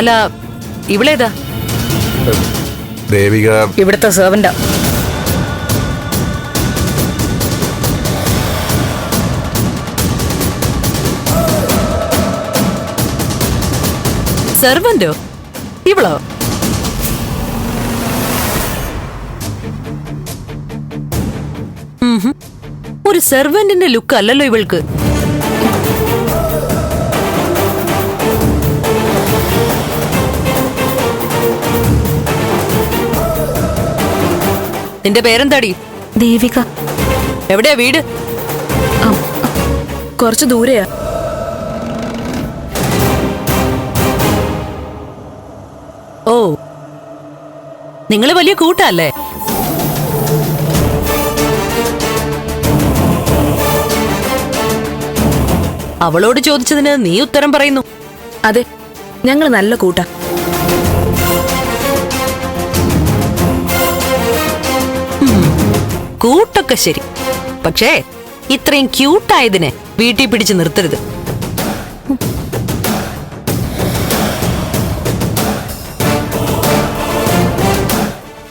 അല്ല ഇവളേതാ? ദേവിക. ഇവിടുത്തെ സെർവന്റാ സെർവന്റോ ഇവളോ. ഒരു സെർവന്റിന്റെ ലുക്ക് അല്ലല്ലോ ഇവൾക്ക്. നിന്റെ പേരെന്താടി? ദേവിക. എവിടെയാ വീട്? കുറച്ച് ദൂരെയാ. ഓ. നിങ്ങൾ വലിയ കൂട്ടല്ലേ? അവളോട് ചോദിച്ചതിന് നീ ഉത്തരം പറയുന്നു. അതെ ഞങ്ങൾ നല്ല കൂട്ടാ. കൂട്ടൊക്കെ ശരി. പക്ഷേ ഇത്രയും ക്യൂട്ടായതിനെ വീട്ടിൽ പിടിച്ച് നിർത്തരുത്.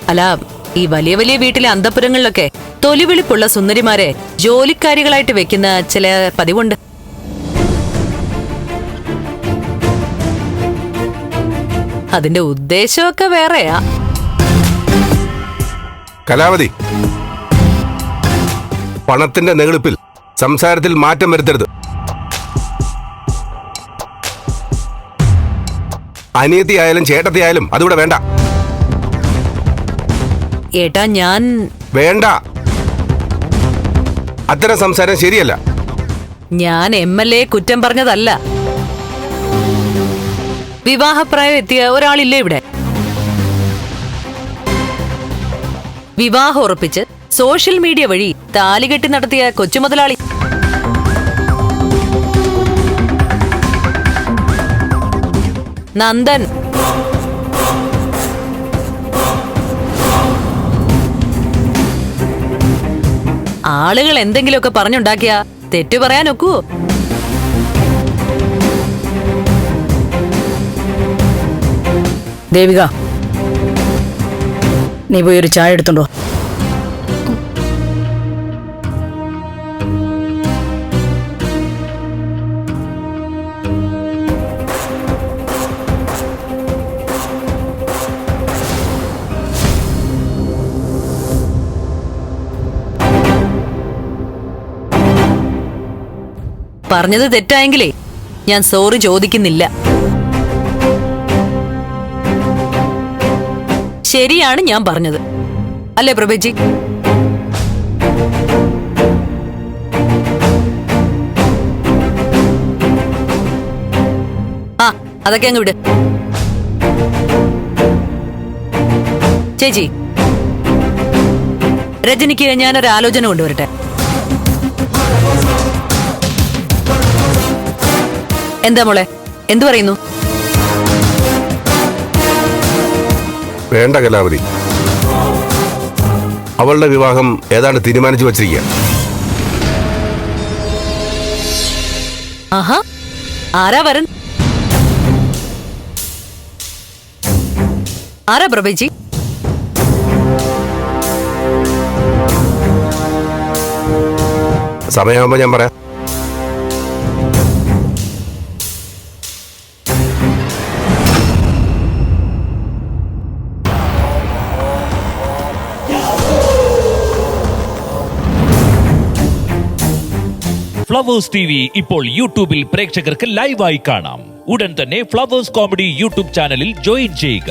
അല്ല ഈ വലിയ വലിയ വീട്ടിലെ അന്തപുരങ്ങളിലൊക്കെ തൊലിവിളിപ്പുള്ള സുന്ദരിമാരെ ജോലിക്കാരികളായിട്ട് വെക്കുന്ന ചില പതിവുണ്ട്. അതിന്റെ ഉദ്ദേശമൊക്കെ വേറെയാ. കലാവതി പണത്തിന്റെ നെളുപ്പിൽ സംസാരത്തിൽ മാറ്റം വരുത്തരുത്. അനിയത്തി ആയാലും ചേട്ടത്തി ആയാലും അതിവിടെ വേണ്ട. ഏട്ടാ ഞാൻ വേണ്ട. അത്തരം സംസാരം ശരിയല്ല. ഞാൻ എം എൽ എ കുറ്റം പറഞ്ഞതല്ല. വിവാഹപ്രായം എത്തിയ ഒരാളില്ലേ ഇവിടെ? വിവാഹം ഉറപ്പിച്ച് സോഷ്യൽ മീഡിയ വഴി താലികെട്ടി നടത്തിയ കൊച്ചുമുതലാളി. നന്ദൻ. ആളുകൾ എന്തെങ്കിലുമൊക്കെ പറഞ്ഞുണ്ടാക്കിയ തെറ്റു പറയാൻ ഒക്കൂ ദേവിക നീ പോയി ഒരു ചായ എടുത്തുണ്ടോ പറഞ്ഞത് തെറ്റായെങ്കിലേ ഞാൻ സോറി ചോദിക്കുന്നില്ല. ശരിയാണ് ഞാൻ പറഞ്ഞത്. അല്ലേ പ്രഭജി? ആ അതൊക്കെ അങ്ങ് വിട്. ചേച്ചി രജനിക്ക് ഞാനൊരു ആലോചന കൊണ്ടുവരട്ടെ. എന്താ മോളെ? എന്തു പറയുന്നു? വേണ്ട കലാവതി. അവളുടെ വിവാഹം ഏതാണ്ട് തീരുമാനിച്ചു വച്ചിരിക്കുക ആഹാ. ആരാ വരൻ? ആരാ പ്രഭേജി? സമയമാകുമ്പോ ഞാൻ പറയാം. ഫ്ലവേഴ്സ് ടി വി ഇപ്പോൾ യൂട്യൂബിൽ പ്രേക്ഷകർക്ക് ലൈവായി കാണാം ഉടൻ തന്നെ ഫ്ലവേഴ്സ് കോമഡി യൂട്യൂബ് ചാനലിൽ ജോയിൻ ചെയ്യുക